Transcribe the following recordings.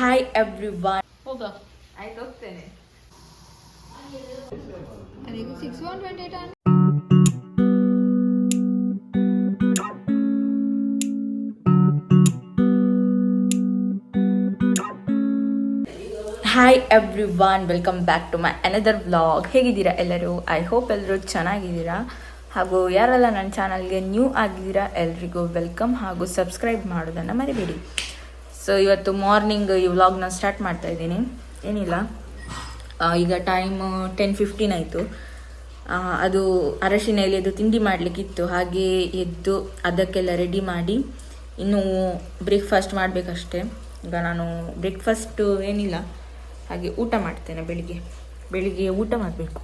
Hi every one ಹೋಗ. ಆಯ್ತು ಹೋಗ್ತೇನೆ. Six one twenty eight hi everyone welcome back to my another vlog ಹೇಗಿದ್ದೀರಾ ಎಲ್ಲರೂ? ಐ ಹೋಪ್ ಎಲ್ಲರೂ ಚೆನ್ನಾಗಿದ್ದೀರಾ. ಹಾಗೂ ಯಾರೆಲ್ಲ ನನ್ನ ಚಾನಲ್ಗೆ ನ್ಯೂ ಆಗಿದ್ದೀರಾ ಎಲ್ರಿಗೂ ವೆಲ್ಕಮ್ ಹಾಗೂ ಸಬ್ಸ್ಕ್ರೈಬ್ ಮಾಡೋದನ್ನು ಮರಿಬೇಡಿ. ಸೊ ಇವತ್ತು ಮಾರ್ನಿಂಗ್ ಈ ವ್ಲಾಗ್ನ ಸ್ಟಾರ್ಟ್ ಮಾಡ್ತಾ ಇದ್ದೀನಿ. ಏನಿಲ್ಲ. ಈಗ ಟೈಮ್ ಟೆನ್ ಫಿಫ್ಟೀನ್ ಆಯಿತು. ಅದು ಅರಶಿನ ಎಲೆದು ತಿಂಡಿ ಮಾಡಲಿಕ್ಕಿತ್ತು. ಹಾಗೆ ಎದ್ದು ಅದಕ್ಕೆಲ್ಲ ರೆಡಿ ಮಾಡಿ ಇನ್ನು ಬ್ರೇಕ್ಫಾಸ್ಟ್ ಮಾಡಬೇಕಷ್ಟೆ. ಈಗ ನಾನು ಬ್ರೇಕ್ಫಾಸ್ಟು ಏನಿಲ್ಲ. ಹಾಗೆ ಊಟ ಮಾಡ್ತೇನೆ ಬೆಳಿಗ್ಗೆ. ಬೆಳಿಗ್ಗೆ ಊಟ ಮಾಡಬೇಕು.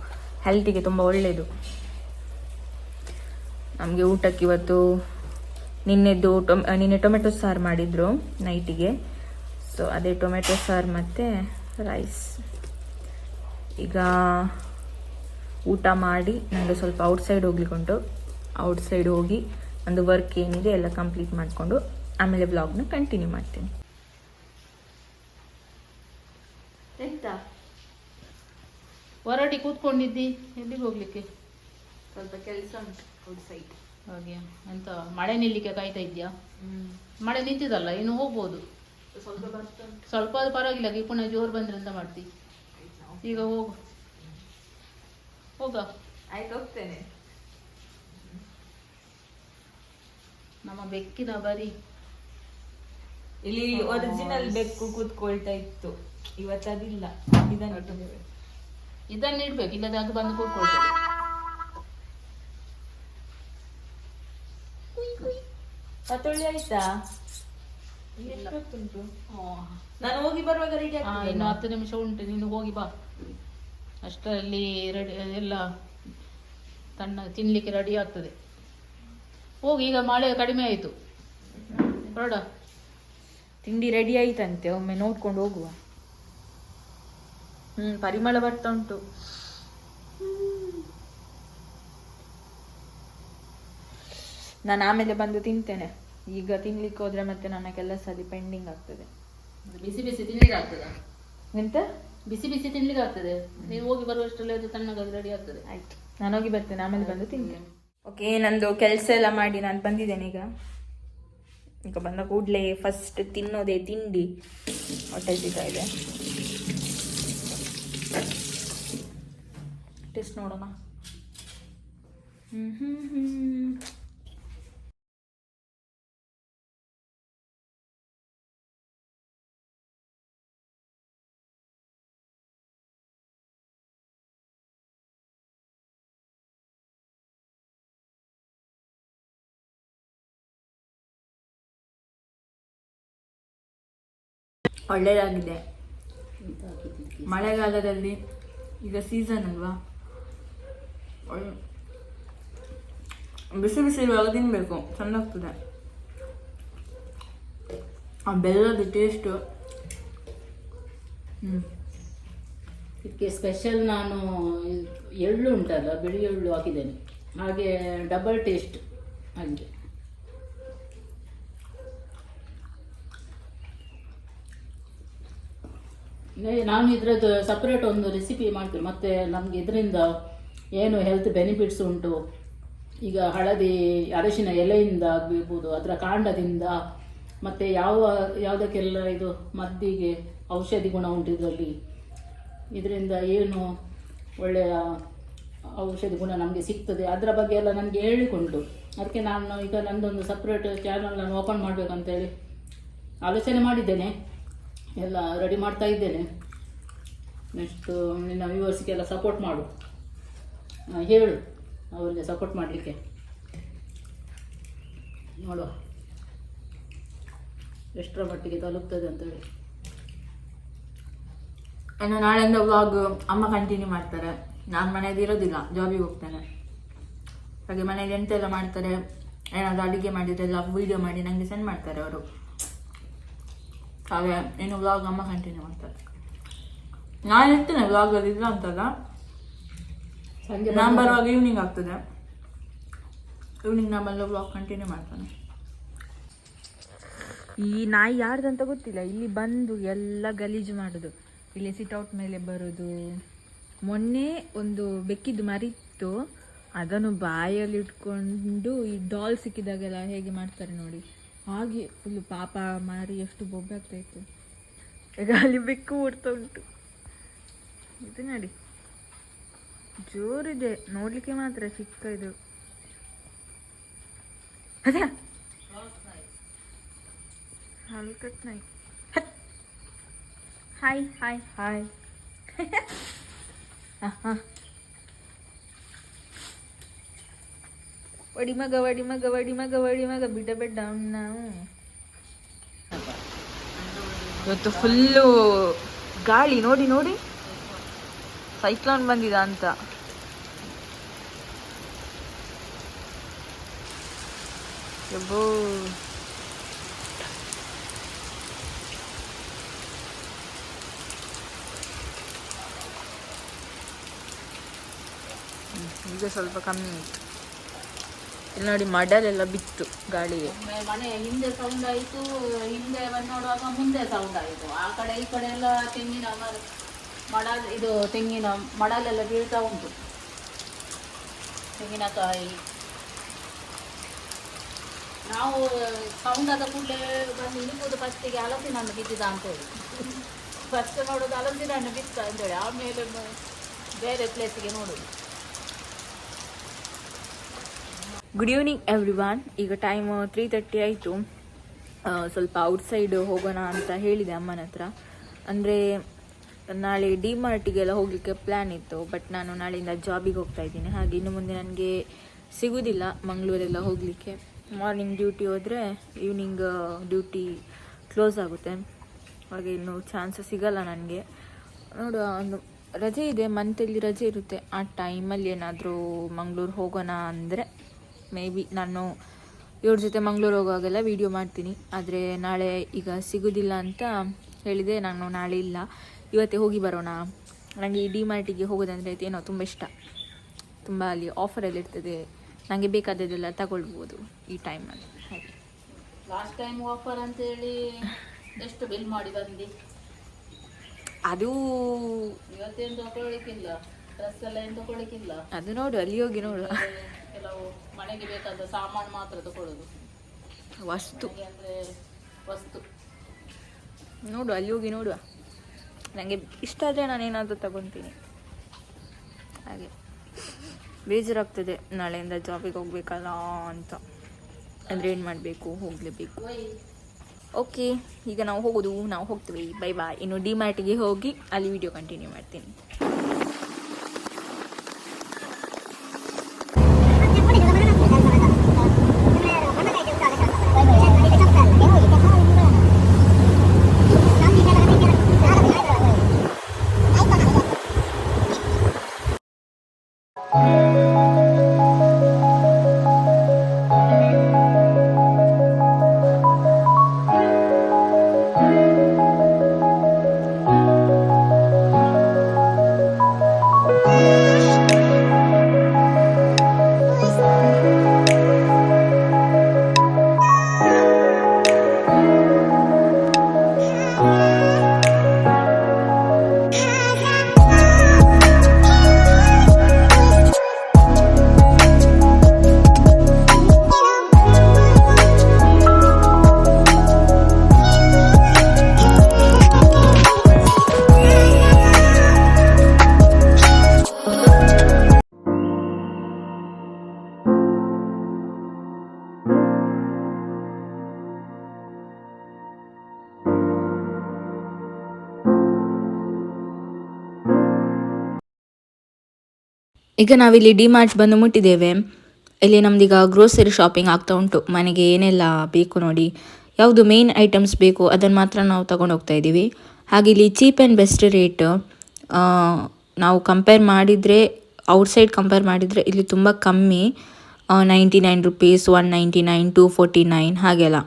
ಹೆಲ್ತಿಗೆ ತುಂಬ ಒಳ್ಳೆಯದು ನಮಗೆ ಊಟಕ್ಕೆ ಇವತ್ತು ನಿನ್ನೆದ್ದು ಟೊಮ್ ನಿನ್ನೆ ಟೊಮೆಟೊ ಸಾರು ಮಾಡಿದರು ನೈಟಿಗೆ. ಸೊ ಅದೇ ಟೊಮೆಟೊ ಸಾರು ಮತ್ತು ರೈಸ್ ಈಗ ಊಟ ಮಾಡಿ ನನಗೆ ಸ್ವಲ್ಪ ಔಟ್ಸೈಡ್ ಹೋಗ್ಲಿಕ್ಕುಂಟು ಔಟ್ಸೈಡ್ ಹೋಗಿ ಒಂದು ವರ್ಕ್ ಏನಿದೆ ಎಲ್ಲ ಕಂಪ್ಲೀಟ್ ಮಾಡಿಕೊಂಡು, ಆಮೇಲೆ ಬ್ಲಾಗ್ನ ಕಂಟಿನ್ಯೂ ಮಾಡ್ತೀನಿ. ಎಂತ? ಹೊರಡಿ ಕೂತ್ಕೊಂಡಿದ್ದಿ? ಎಲ್ಲಿಗೆ ಹೋಗ್ಲಿಕ್ಕೆ? ಸ್ವಲ್ಪ ಕೆಲಸ ಉಂಟು ಔಟ್ಸೈಡ್ ಹಾಗೆ. ಎಂತ ಮಳೆ ನಿಲ್ಲಿಕ್ಕೆ ಕಾಯ್ತಾ ಇದ್ಯಾ ಮಳೆ ನಿಂತಿದಲ್ಲ ಇನ್ನು ಹೋಗ್ಬೋದು. ಸ್ವಲ್ಪ ಅದು ಪರವಾಗಿಲ್ಲ ಈಗ ಪುನಃ ಜೋರು ಬಂದ್ರೆ ಎಂತ ಮಾಡ್ತಿ? ಈಗ ಹೋಗು. ಹೋಗ. ಆಯ್ತು ಹೋಗ್ತೇನೆ. ನಮ್ಮ ಬೆಕ್ಕಿನ ಬರಿ. ಇಲ್ಲಿ ಒರಿಜಿನಲ್ ಬೆಕ್ಕು ಕೂತ್ಕೊಳ್ತಾ ಇತ್ತು. ಇವತ್ತದಿಲ್ಲ. ಇದನ್ನು. ಇದನ್ನ ಇಡ್ಬೇಕು ಇಲ್ಲದಾಗ ಬಂದು ಕೂತ್ಕೊಳ್ತದೆ. ಪತೊಳ್ಳಿ ಆಯ್ತಾ ಎಷ್ಟೊತ್ತುಂಟು. ನಾನು ಹೋಗಿ ಬರುವಾಗ ರೆಡಿ ಇನ್ನು ಹತ್ತು ನಿಮಿಷ ಉಂಟು ನೀನು ಹೋಗಿ ಬಾ. ಅಷ್ಟರಲ್ಲಿ ರೆಡಿ ಎಲ್ಲ ತಣ್ಣ ತಿನ್ಲಿಕ್ಕೆ ರೆಡಿ ಆಗ್ತದೆ. ಹೋಗಿ ಈಗ ಮಳೆ ಕಡಿಮೆ ಆಯಿತು. ಹೊರಡ. ತಿಂಡಿ ರೆಡಿ ಆಯ್ತಂತೆ ಒಮ್ಮೆ ನೋಡ್ಕೊಂಡು ಹೋಗುವ. ಹ್ಮ್ ಪರಿಮಳ ಬರ್ತಾ ಉಂಟು. ನಾನು ಆಮೇಲೆ ಬಂದು ತಿಂತೇನೆ. ಈಗ ತಿನ್ಲಿಕ್ಕೆ ಹೋದ್ರೆ ಮತ್ತೆ ನನ್ನ ಕೆಲಸ ಅಲ್ಲಿ ಪೆಂಡಿಂಗ್ ಆಗ್ತದೆ ಬಿಸಿ ಬಿಸಿ ತಿನ್ಲಿಕ್ಕೆ ಆಗ್ತದ? ಎಂತ? ಬಿಸಿ ಬಿಸಿ ತಿನ್ಲಿಕ್ಕೆ ಆಗ್ತದೆ. ನೀವು ಹೋಗಿ ಬರುವಷ್ಟರಲ್ಲಿ ಅದು ತಣ್ಣಗಾಗಿ ರೆಡಿ ಆಗ್ತದೆ. ಆಯ್ತು. ನಾನು ಹೋಗಿ ಬರ್ತೇನೆ ಆಮೇಲೆ ಬಂದು ತಿಂತೇನೆ ಓಕೆ ನಂದು ಕೆಲಸ ಎಲ್ಲ ಮಾಡಿ ನಾನು ಬಂದಿದ್ದೇನೆ ಈಗ. ಈಗ ಬಂದ ಕೂಡಲೇ ಫಸ್ಟ್ ತಿನ್ನೋದೇ ತಿಂಡಿ. ಹೊಟ್ಟೆ ಸಿಗ್ತಾ ಇದೆ. ಟೇಸ್ಟ್ ನೋಡೋಣ. ಹ್ಞೂ ಹ್ಞೂ ಹ್ಮ್. ಒಳ್ಳೆಯದಾಗಿದೆ ಮಳೆಗಾಲದಲ್ಲಿ ಈಗ ಸೀಸನ್ ಅಲ್ವಾ? ಬಿಸಿ ಬಿಸಿ ಇರುವಾಗ ತಿನ್ನಬೇಕು ಚೆನ್ನಾಗ್ತದೆ. ಆ ಬೆಲ್ಲದ ಟೇಸ್ಟು ಹ್ಞೂ ಇದಕ್ಕೆ ಸ್ಪೆಷಲ್ ನಾನು ಎಳ್ಳು ಉಂಟಲ್ಲ ಬಿಳಿ ಎಳ್ಳು ಹಾಕಿದ್ದೇನೆ. ಹಾಗೆ ಡಬಲ್ ಟೇಸ್ಟ್ ಆಗಿದೆ. ನಾನು ಇದರದ್ದು ಸಪ್ರೇಟ್ ಒಂದು ರೆಸಿಪಿ ಮಾಡ್ತೀನಿ. ಮತ್ತೆ ನಮಗೆ ಇದರಿಂದ ಏನು ಹೆಲ್ತ್ ಬೆನಿಫಿಟ್ಸ್ ಉಂಟು. ಈಗ ಹಳದಿ, ಅರಶಿನ ಎಲೆಯಿಂದ ಆಗಿರ್ಬೋದು ಅದರ ಕಾಂಡದಿಂದ. ಮತ್ತೆ ಯಾವ, ಯಾವುದಕ್ಕೆಲ್ಲ ಇದು ಮದ್ದಿಗೆ ಔಷಧಿ ಗುಣ ಉಂಟು ಇದರಲ್ಲಿ? ಇದರಿಂದ ಏನು ಒಳ್ಳೆಯ ಔಷಧಿ ಗುಣ ನಮಗೆ ಸಿಗ್ತದೆ? ಅದರ ಬಗ್ಗೆ ಎಲ್ಲ ನನಗೆ ಹೇಳಿಕೊಂಡು ಅದಕ್ಕೆ ನಾನು ಈಗ ನಂದೊಂದು ಸಪ್ರೇಟ್ ಚಾನಲ್ ನಾನು ಓಪನ್ ಮಾಡಬೇಕಂತೇಳಿ ಆಲೋಚನೆ ಮಾಡಿದ್ದೇನೆ. ಎಲ್ಲ ರೆಡಿ ಮಾಡ್ತಾ ಇದ್ದೇನೆ. ನೆಕ್ಸ್ಟು ನಿನ್ನ ವ್ಯೂವರ್ಸ್ಗೆಲ್ಲ ಸಪೋರ್ಟ್ ಮಾಡು. ಹೇಳು, ಅವರಿಗೆ ಸಪೋರ್ಟ್ ಮಾಡಲಿಕ್ಕೆ. ನೋಡುವ. ಎಷ್ಟರ ಮಟ್ಟಿಗೆ ತಲುಪ್ತದೆ ಅಂತೇಳಿ ಇನ್ನು ನಾಳೆಯಿಂದ ವ್ಲಾಗ್ ಅಮ್ಮ ಕಂಟಿನ್ಯೂ ಮಾಡ್ತಾರೆ. ನಾನು ಮನೆಯಲ್ಲಿ ಇರೋದಿಲ್ಲ ಜಾಬಿಗೆ ಹೋಗ್ತೇನೆ. ಹಾಗೆ ಮನೆಯಲ್ಲಿ ಎಂತೆಲ್ಲ ಮಾಡ್ತಾರೆ, ಏನಾದರೂ ಅಡುಗೆ ಮಾಡಿದ್ದೆಲ್ಲ ವೀಡಿಯೋ ಮಾಡಿ ನನಗೆ ಸೆಂಡ್ ಮಾಡ್ತಾರೆ ಅವರು. ಹಾಗೆ ಇನ್ನು ವ್ಲಾಗ್ ಅಮ್ಮ ಕಂಟಿನ್ಯೂ ಮಾಡ್ತಾರೆ. ನಾನು ಇರ್ತೇನೆ ವ್ಲಾಗಲ್ಲಿ ಇಲ್ಲ ಅಂತಲ್ಲ. ಸಂಜೆ ನಾನು ಬರುವಾಗ ಈವ್ನಿಂಗ್ ಆಗ್ತದೆ. ಈವ್ನಿಂಗ್ ನಮ್ಮೆಲ್ಲ ವ್ಲಾಗ್ ಕಂಟಿನ್ಯೂ ಮಾಡ್ತಾನೆ. ಈ ನಾಯಿ ಯಾರ್ದಂತ ಗೊತ್ತಿಲ್ಲ. ಇಲ್ಲಿ ಬಂದು ಎಲ್ಲ ಗಲೀಜು ಮಾಡೋದು. ಇಲ್ಲಿ ಸಿಟ್ಔಟ್ ಮೇಲೆ ಬರೋದು. ಮೊನ್ನೆ ಒಂದು ಬೆಕ್ಕಿದ್ದು ಮರಿತ್ತು. ಅದನ್ನು ಬಾಯಲ್ಲಿ ಇಟ್ಕೊಂಡು ಈ ಡಾಲ್ ಸಿಕ್ಕಿದಾಗೆಲ್ಲ ಹೇಗೆ ಮಾಡ್ತಾರೆ ನೋಡಿ. ಹಾಗೆ ಫುಲ್ ಪಾಪ ಮಾರಿ ಎಷ್ಟು ಬೊಬ್ಬೆ ಇತ್ತು ಈಗ ಅಲ್ಲಿ ಬೆಕ್ಕು ಓಡ್ತಾ ಉಂಟು. ಇದು ನೋಡಿ. ಜೋರಿದೆ. ನೋಡಲಿಕ್ಕೆ ಮಾತ್ರ ಚಿಕ್ಕ ಇದು. ಅದೇ? ಹಲ್ಕಟ್ ನಾಯಿ. Hi hi hi. ವಡಿ ಮಗ ವಡಿ ಮಗ ವಡಿ ಮಗ ವಡಿ ಮಗ ಬಿಡ ಬಿಡ ನಾವು ಇವತ್ತು ಫುಲ್ಲು ಗಾಳಿ, ನೋಡಿ ನೋಡಿ. ಸೈಕ್ಲೋನ್ ಬಂದಿದ ಅಂತ. ಈಗ ಸ್ವಲ್ಪ ಕಮ್ಮಿ ಇಲ್ಲಿ ನೋಡಿ, ಮಡಲೆಲ್ಲ ಬಿತ್ತು ಗಾಳಿಗೆ. ಮನೆ ಹಿಂದೆ ಸೌಂಡ್ ಆಯಿತು, ಹಿಂದೆ ಬಂದು ನೋಡುವಾಗ ಮುಂದೆ ಸೌಂಡ್ ಆಯಿತು. ಆ ಕಡೆ ಈ ಕಡೆ ಎಲ್ಲ ತೆಂಗಿನ ಮಡ ಇದು ತೆಂಗಿನ ಮಡಲೆಲ್ಲ ಬೀಳ್ತಾ ಉಂಟು. ತೆಂಗಿನಕಾಯಿ. ನಾವು ಸೌಂಡ್ ಆದ ಕೂಡಲೇ ಬಂದು ಇಳಿಬೋದು ಫಸ್ಟಿಗೆ ಹಲಸಿನ ಹಣ್ಣು ಬಿದ್ದಿದ ಅಂತೇಳಿ ಫಸ್ಟ್ ನೋಡೋದು ಹಲಸಿನ ಹಣ್ಣು ಬಿತ್ತ ಅಂತೇಳಿ ಆಮೇಲೆ ಬೇರೆ ಪ್ಲೇಸಿಗೆ ನೋಡೋದು. ಗುಡ್ ಈವ್ನಿಂಗ್ ಎವ್ರಿ ಒನ್ ಈಗ ಟೈಮ್ ತ್ರೀ ತರ್ಟಿ ಆಯಿತು. ಸ್ವಲ್ಪ ಔಟ್ಸೈಡ್ ಹೋಗೋಣ ಅಂತ ಹೇಳಿದೆ ಅಮ್ಮನ ಹತ್ರ. ಅಂದರೆ, ನಾಳೆ ಡಿ ಮಾರ್ಟಿಗೆಲ್ಲ ಹೋಗಲಿಕ್ಕೆ ಪ್ಲ್ಯಾನ್ ಇತ್ತು ಬಟ್ ನಾನು ನಾಳೆಯಿಂದ ಜಾಬಿಗೆ ಹೋಗ್ತಾ ಇದ್ದೀನಿ. ಹಾಗೆ ಇನ್ನು ಮುಂದೆ ನನಗೆ ಸಿಗೋದಿಲ್ಲ ಮಂಗಳೂರೆಲ್ಲ ಹೋಗಲಿಕ್ಕೆ. ಮಾರ್ನಿಂಗ್ ಡ್ಯೂಟಿ ಹೋದರೆ ಈವ್ನಿಂಗ್ ಡ್ಯೂಟಿ ಕ್ಲೋಸ್ ಆಗುತ್ತೆ. ಹಾಗೆ ಇನ್ನು ಚಾನ್ಸ್ ಸಿಗಲ್ಲ ನನಗೆ. ನೋಡುವ, ಒಂದು ರಜೆ ಇದೆ ಮಂತಲ್ಲಿ ರಜೆ ಇರುತ್ತೆ. ಆ ಟೈಮಲ್ಲಿ ಏನಾದರೂ ಮಂಗಳೂರು ಹೋಗೋಣ ಅಂದರೆ. ಮೇ ಬಿ ನಾನು ಇವ್ರ ಜೊತೆ ಮಂಗಳೂರು ಹೋಗುವಾಗೆಲ್ಲ ವೀಡಿಯೋ ಮಾಡ್ತೀನಿ. ಆದರೆ ನಾಳೆ ಈಗ ಸಿಗೋದಿಲ್ಲ ಅಂತ ಹೇಳಿದೆ. ನಾನು ನಾಳೆ ಇಲ್ಲ. ಇವತ್ತೇ ಹೋಗಿ ಬರೋಣ. ನನಗೆ ಈ ಡಿ ಮಾರ್ಟಿಗೆ ಹೋಗೋದಂದರೆ ಏನೋ ತುಂಬ ಇಷ್ಟ. ತುಂಬ ಅಲ್ಲಿ ಆಫರಲ್ಲಿ ಇರ್ತದೆ. ನನಗೆ ಬೇಕಾದದ್ದೆಲ್ಲ ತಗೊಳ್ಬೋದು ಈ ಟೈಮಲ್ಲಿ ಹಾಗೆ. ಲಾಸ್ಟ್ ಟೈಮ್ ಆಫರ್ ಅಂತೇಳಿ ಎಷ್ಟು ಬಿಲ್ ಮಾಡಿ ಬಂದಿ? ಅದು ಇವತ್ತೇನು ತಗೊಳ್ಳಿಕ್ಕಿಲ್ಲ. ಡ್ರೆಸ್ ಎಲ್ಲ ಏನು ತಗೊಳ್ಳಿಕ್ಕಿಲ್ಲ? ಅದು ನೋಡು ಅಲ್ಲಿ ಹೋಗಿ ನೋಡು. ಕೆಲವು ಮನೆಗೆ ಬೇಕಾದ ಸಾಮಾನು ಮಾತ್ರ ತಗೊಳ್ಳೋದು. ವಸ್ತು. ಮನೆಗೆ ಅಂದ್ರೆ ವಸ್ತು. ನೋಡು ಅಲ್ಲಿ ಹೋಗಿ ನೋಡುವ. ನನಗೆ ಇಷ್ಟ ಆದರೆ ನಾನು ಏನಾದರೂ ತಗೊತೀನಿ. ಹಾಗೆ. ಬೇಜಾರಾಗ್ತದೆ ನಾಳೆಯಿಂದ ಜಾಬಿಗೆ ಹೋಗ್ಬೇಕಲ್ಲ ಅಂತ. ಅಂದರೆ ಏನು ಮಾಡಬೇಕು ಹೋಗಲೇಬೇಕು. ಓಕೆ ಈಗ ನಾವು ಹೋಗೋದು ನಾವು ಹೋಗ್ತೀವಿ. ಬೈ ಬಾಯ್ ಇನ್ನು ಡಿ ಮ್ಯಾಟಿಗೆ ಹೋಗಿ ಅಲ್ಲಿ ವಿಡಿಯೋ ಕಂಟಿನ್ಯೂ ಮಾಡ್ತೀನಿ. ಈಗ ನಾವಿಲ್ಲಿ ಡಿ ಮಾರ್ಟ್ ಬಂದು ಮುಟ್ಟಿದ್ದೇವೆ. ಇಲ್ಲಿ ನಮ್ದೀಗ ಗ್ರೋಸರಿ ಶಾಪಿಂಗ್ ಆಗ್ತಾ ಉಂಟು. ಮನೆಗೆ ಏನೆಲ್ಲ ಬೇಕು ನೋಡಿ. ಯಾವುದು ಮೇನ್ ಐಟಮ್ಸ್ ಬೇಕು ಅದನ್ನು ಮಾತ್ರ ನಾವು ತಗೊಂಡು ಹೋಗ್ತಾ ಇದ್ದೀವಿ. ಹಾಗೆ ಇಲ್ಲಿ ಚೀಪ್ ಆ್ಯಂಡ್ ಬೆಸ್ಟ್ ರೇಟ್ ನಾವು ಕಂಪೇರ್ ಮಾಡಿದರೆ ಔಟ್ಸೈಡ್ ಕಂಪೇರ್ ಮಾಡಿದರೆ ಇಲ್ಲಿ ತುಂಬ ಕಮ್ಮಿ ninety nine rupees one ninety nine two forty nine ಹಾಗೆಲ್ಲ.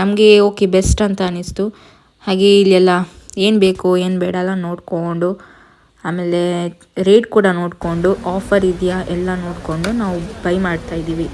ನಮಗೆ ಓಕೆ ಬೆಸ್ಟ್ ಅಂತ ಅನ್ನಿಸ್ತು ಹಾಗೆ ಇಲ್ಲೆಲ್ಲ ಏನು ಬೇಕು, ಏನು ಬೇಡ ಎಲ್ಲ ನೋಡಿಕೊಂಡು ಆಮೇಲೆ ರೇಟ್ ಕೂಡ ನೋಡಿಕೊಂಡು ಆಫರ್ ಇದೆಯಾ ಎಲ್ಲ ನೋಡಿಕೊಂಡು ನಾವು ಬೈ ಮಾಡ್ತಾ ಇದ್ದೀವಿ.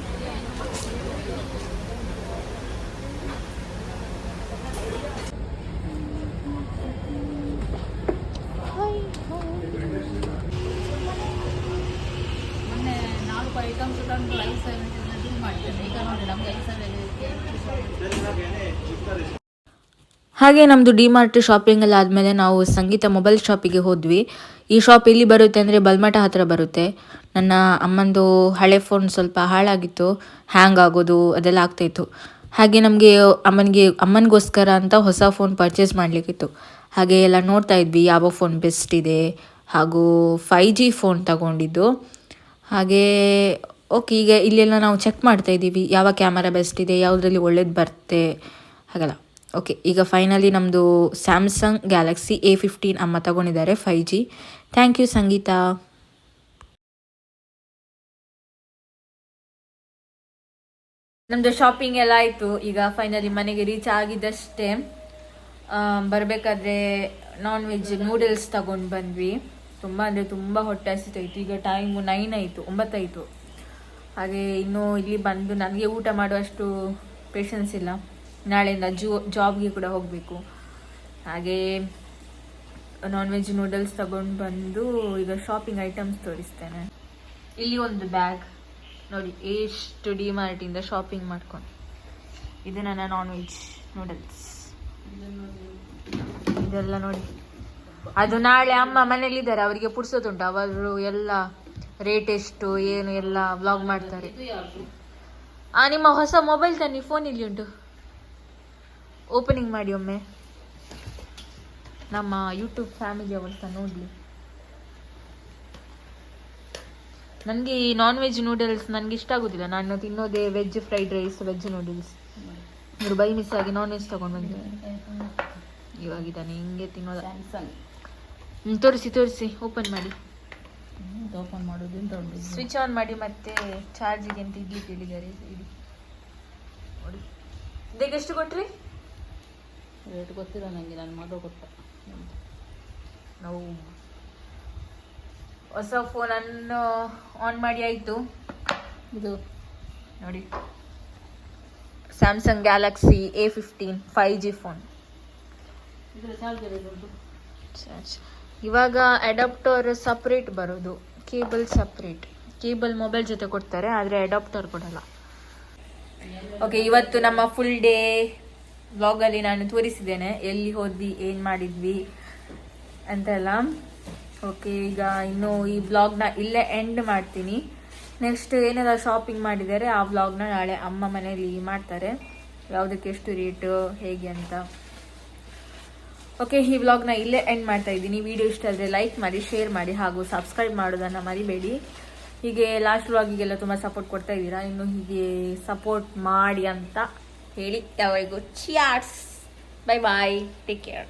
ಹಾಗೆ ನಮ್ಮದು ಡಿಮಾರ್ಟ್ ಶಾಪಿಂಗಲ್ಲಿ ಆದಮೇಲೆ ನಾವು ಸಂಗೀತ ಮೊಬೈಲ್ ಶಾಪಿಗೆ ಹೋದ್ವಿ. ಈ ಶಾಪ್ ಎಲ್ಲಿ ಬರುತ್ತೆ ಅಂದರೆ ಬಲ್ಮಠ ಹತ್ತಿರ ಬರುತ್ತೆ. ನನ್ನ ಅಮ್ಮಂದು ಹಳೆ ಫೋನ್ ಸ್ವಲ್ಪ ಹಾಳಾಗಿತ್ತು ಹ್ಯಾಂಗ್ ಆಗೋದು ಅದೆಲ್ಲ ಆಗ್ತಾಯಿತ್ತು ಹಾಗೆ ನಮಗೆ ಅಮ್ಮನಿಗೆ, ಅಮ್ಮನಿಗೋಸ್ಕರ ಅಂತ ಹೊಸ ಫೋನ್ ಪರ್ಚೇಸ್ ಮಾಡಲಿಕ್ಕಿತ್ತು. ಹಾಗೆ ಎಲ್ಲ ನೋಡ್ತಾ ಇದ್ವಿ, ಯಾವ ಫೋನ್ ಬೆಸ್ಟ್ ಇದೆ, ಹಾಗೂ ಫೈ ಜಿ ಫೋನ್ ತಗೊಂಡಿದ್ದು. ಹಾಗೆ ಓಕೆ ಈಗ ಇಲ್ಲೆಲ್ಲ ನಾವು ಚೆಕ್ ಮಾಡ್ತಾ ಇದ್ದೀವಿ, ಯಾವ ಕ್ಯಾಮರಾ ಬೆಸ್ಟ್ ಇದೆ, ಯಾವುದರಲ್ಲಿ ಒಳ್ಳೇದು ಬರುತ್ತೆ, ಹಾಗಲ್ಲ. ಓಕೆ ಈಗ ಫೈನಲಿ ನಮ್ಮದು ಸ್ಯಾಮ್ಸಂಗ್ ಗ್ಯಾಲಕ್ಸಿ ಎ ಫಿಫ್ಟೀನ್ ಅಮ್ಮ ತಗೊಂಡಿದ್ದಾರೆ five G thank you Sangeetha. ನಮ್ಮದು ಶಾಪಿಂಗ್ ಎಲ್ಲ ಆಯಿತು. ಈಗ ಫೈನಲಿ ಮನೆಗೆ ರೀಚ್ ಆಗಿದ್ದಷ್ಟೇ. ಬರಬೇಕಾದ್ರೆ ನಾನ್ ವೆಜ್ ನೂಡಲ್ಸ್ ತಗೊಂಡು ಬಂದ್ವಿ. ತುಂಬ ಅಂದರೆ ತುಂಬ ಹೊಟ್ಟೆ ಹಸಿತಾಯಿತು ಈಗ ಟೈಮು ನೈನ್ ಆಯಿತು ಒಂಬತ್ತಾಯಿತು ಹಾಗೆ ಇನ್ನು ಇಲ್ಲಿ ಬಂದು ನನಗೆ ಊಟ ಮಾಡುವಷ್ಟು ಪೇಷನ್ಸ್ ಇಲ್ಲ. ನಾಳೆಯಿಂದ ಜೂ ಜಾಬ್ಗೆ ಕೂಡ ಹೋಗಬೇಕು. ಹಾಗೆ ನಾನ್ ವೆಜ್ ನೂಡಲ್ಸ್ ತಗೊಂಡು ಬಂದು ಈಗ ಶಾಪಿಂಗ್ ಐಟಮ್ಸ್ ತೋರಿಸ್ತೇನೆ. ಇಲ್ಲಿ ಒಂದು ಬ್ಯಾಗ್ ನೋಡಿ, ಎಷ್ಟು ಡಿ ಮಾರ್ಟಿಂದ ಶಾಪಿಂಗ್ ಮಾಡ್ಕೊಂಡು. ಇದು ನನ್ನ ನಾನ್ ವೆಜ್ ನೂಡಲ್ಸ್ ಇದೆಲ್ಲ ನೋಡಿ. ಅದು ನಾಳೆ ಅಮ್ಮ ಮನೇಲಿದ್ದಾರೆ, ಅವರಿಗೆ ಪುಡ್ಸೋದುಂಟು ಅವರು ಎಲ್ಲ ರೇಟ್ ಎಷ್ಟು, ಏನು ಎಲ್ಲ ವ್ಲಾಗ್ ಮಾಡ್ತಾರೆ. ಆ, ನಿಮ್ಮ ಹೊಸ ಮೊಬೈಲ್ ತನ್ನಿ ಫೋನ್ ಇಲ್ಲಿ ಉಂಟು. ಓಪನಿಂಗ್ ಮಾಡಿ ಒಮ್ಮೆ. ನಮ್ಮ ಯೂಟ್ಯೂಬ್ ಫ್ಯಾಮಿಲಿ ಅವರ್ಸ ಸಹ ನೋಡಲಿ. ನನಗೆ ಈ ನಾನ್ ವೆಜ್ ನೂಡಲ್ಸ್ ನನಗೆ ಇಷ್ಟ ಆಗೋದಿಲ್ಲ. ನಾನು ತಿನ್ನೋದೇ veg fried rice veg noodles ಇವರು ಬೈ ಮಿಸ್ ಆಗಿ ನಾನ್ ವೆಜ್ ತಗೊಂಡು ಬಂದಿದ್ದಾರೆ ಇವಾಗಿದ್ದಾನೆ ಹಿಂಗೆ ತಿನ್ನೋದ. ಹ್ಞೂ ತೋರಿಸಿ ತೋರಿಸಿ. ಓಪನ್ ಮಾಡಿ. ಓಪನ್ ಮಾಡೋದು ಸ್ವಿಚ್ ಆನ್ ಮಾಡಿ ಮತ್ತೆ ಚಾರ್ಜಿಗೆ ಅಂತ ಇಡ್ಲಿ ಹೇಳಿದ್ದಾರೆ ನೋಡಿ. ಇದಕ್ಕೆ ಎಷ್ಟು ಕೊಟ್ರಿ? ರೇಟ್ ಗೊತ್ತಿಲ್ಲ ನನಗೆ ನನ್ನ ಮಗ ಕೊಟ್ಟ. ನಾವು ಹೊಸ ಫೋನನ್ನು ಆನ್ ಮಾಡಿ ಆಯಿತು. ಇದು ನೋಡಿ. Samsung Galaxy A fifteen five G phone ಇವಾಗ ಅಡಾಪ್ಟರ್ ಸಪ್ರೇಟ್ ಬರೋದು ಕೇಬಲ್ ಸಪ್ರೇಟ್ ಕೇಬಲ್ ಮೊಬೈಲ್ ಜೊತೆ ಕೊಡ್ತಾರೆ ಆದರೆ ಅಡಾಪ್ಟರ್ ಕೊಡಲ್ಲ. ಓಕೆ ಇವತ್ತು ನಮ್ಮ ಫುಲ್ ಡೇ ವ್ಲಾಗಲ್ಲಿ ನಾನು ತೋರಿಸಿದ್ದೇನೆ. ಎಲ್ಲಿ ಹೋದ್ವಿ, ಏನು ಮಾಡಿದ್ವಿ ಅಂತೆಲ್ಲ. ಓಕೆ ಈಗ ಇನ್ನು ಈ ವ್ಲಾಗ್ನ ಇಲ್ಲೇ ಎಂಡ್ ಮಾಡ್ತೀನಿ. ನೆಕ್ಸ್ಟ್ ಏನೆಲ್ಲ ಶಾಪಿಂಗ್ ಮಾಡಿದ್ದಾರೆ ಆ ವ್ಲಾಗ್ನ ನಾಳೆ ಅಮ್ಮ ಮನೆಯಲ್ಲಿ ಮಾಡ್ತಾರೆ. ಯಾವುದಕ್ಕೆ ಎಷ್ಟು ರೇಟು ಹೇಗೆ ಅಂತ. ಓಕೆ ಈ ವ್ಲಾಗ್ನ ಇಲ್ಲೇ ಎಂಡ್ ಮಾಡ್ತಾ ಇದ್ದೀನಿ. ವಿಡಿಯೋ ಇಷ್ಟ ಆದರೆ ಲೈಕ್ ಮಾಡಿ ಶೇರ್ ಮಾಡಿ ಹಾಗೂ ಸಬ್ಸ್ಕ್ರೈಬ್ ಮಾಡೋದನ್ನು ಮರಿಬೇಡಿ. ಹೀಗೆ ಲಾಸ್ಟ್ ವ್ಲಾಗಿಗೆಲ್ಲ ತುಂಬ ಸಪೋರ್ಟ್ ಕೊಡ್ತಾ ಇದ್ದೀರಾ? ಇನ್ನು ಹೀಗೆ ಸಪೋರ್ಟ್ ಮಾಡಿ ಅಂತ ಹೇಳಿ. ಯಾವಾಗೂ cheers bye bye take care